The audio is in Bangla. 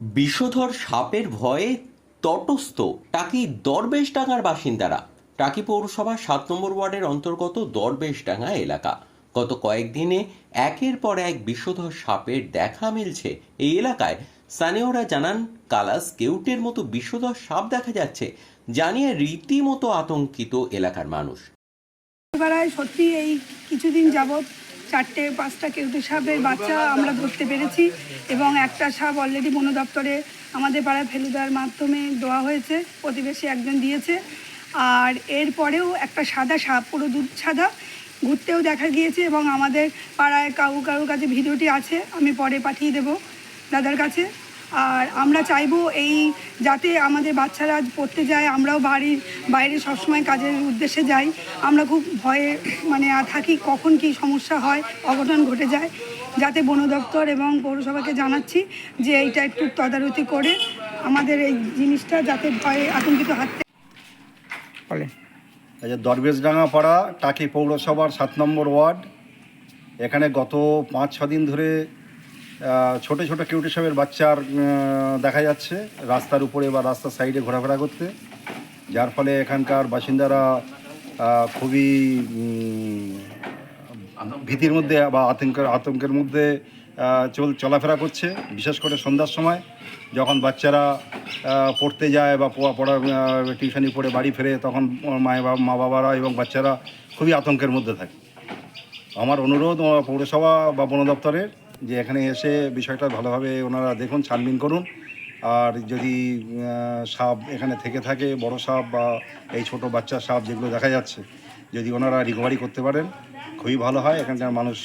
বিষধর সাপের ভয়ে তটস্থ টাকি দরবেশডাঙ্গার বাসিন্দারা। টাকি পৌরসভার সাত নম্বর ওয়ার্ডের অন্তর্গত দরবেশডাঙ্গা এলাকা। গত কয়েকদিনে একের পর এক বিষধর সাপের দেখা মিলছে এই এলাকায়। স্থানীয়রা জানান, কালাস কেউটের মতো বিষধর সাপ দেখা যাচ্ছে জানিয়ে রীতিমতো আতঙ্কিত এলাকার মানুষ। সত্যি এই কিছুদিন যাবৎ চারটে, পাঁচটা কেউটে সাপের বাচ্চা আমরা ধরতে পেরেছি এবং একটা সাপ অলরেডি বন দপ্তরে আমাদের পাড়ায় দেওয়ার মাধ্যমে দেওয়া হয়েছে, প্রতিবেশী একজন দিয়েছে। আর এরপরেও একটা সাদা সাপ, পুরো দুধ সাদা, ঘুরতেও দেখা গিয়েছে এবং আমাদের পাড়ায় কাউ কারুর কাছে ভিডিওটি আছে, আমি পরে পাঠিয়ে দেব দাদার কাছে। আর আমরা চাইব এই যাতে আমাদের বাচ্চারা পড়তে যায় আমরাও বাড়ির বাইরে সবসময় কাজের উদ্দেশ্যে যাই। আমরা খুব ভয়ে মানে থাকি কখন কি সমস্যা হয় অঘটন ঘটে যায়। যাতে বন দপ্তর এবং পৌরসভাকে জানাচ্ছি যে এইটা একটু তদারতি করে আমাদের এই জিনিসটা যাতে ভয়ে আতঙ্কিত হাত বলেন। আচ্ছা দরবেশডাঙ্গা পাড়া টাকি পৌরসভার সাত নম্বর ওয়ার্ড এখানে গত পাঁচ ছ দিন ধরে ছোট ছোট কিউটি সাহেবের বাচ্চার দেখা যাচ্ছে রাস্তার উপরে বা রাস্তার সাইডে ঘোরাফেরা করতে। যার ফলে এখানকার বাসিন্দারা খুবই ভীতির মধ্যে বা আতঙ্কের আতঙ্কের মধ্যে চল, চলাফেরা করছে। বিশেষ করে সন্ধ্যার সময় যখন বাচ্চারা পড়তে যায় বা পড়া টিউশনি পড়ে বাড়ি ফেরে, তখন মায়ের বাবা, মা বাবারা এবং বাচ্চারা খুবই আতঙ্কের মধ্যে থাকে। আমার অনুরোধ পৌরসভা বা বন দপ্তরের যে এখানে এসে বিষয়টা ভালোভাবে ওনারা দেখুন, ছানবিন করুন। আর যদি সাপ এখানে থেকে থাকে, বড় সাপ বা এই ছোট বাচ্চা সাপ যেগুলো দেখা যাচ্ছে, যদি ওনারা রিকভারি করতে পারেন, খুবই ভালো হয়। এখানকার মানুষ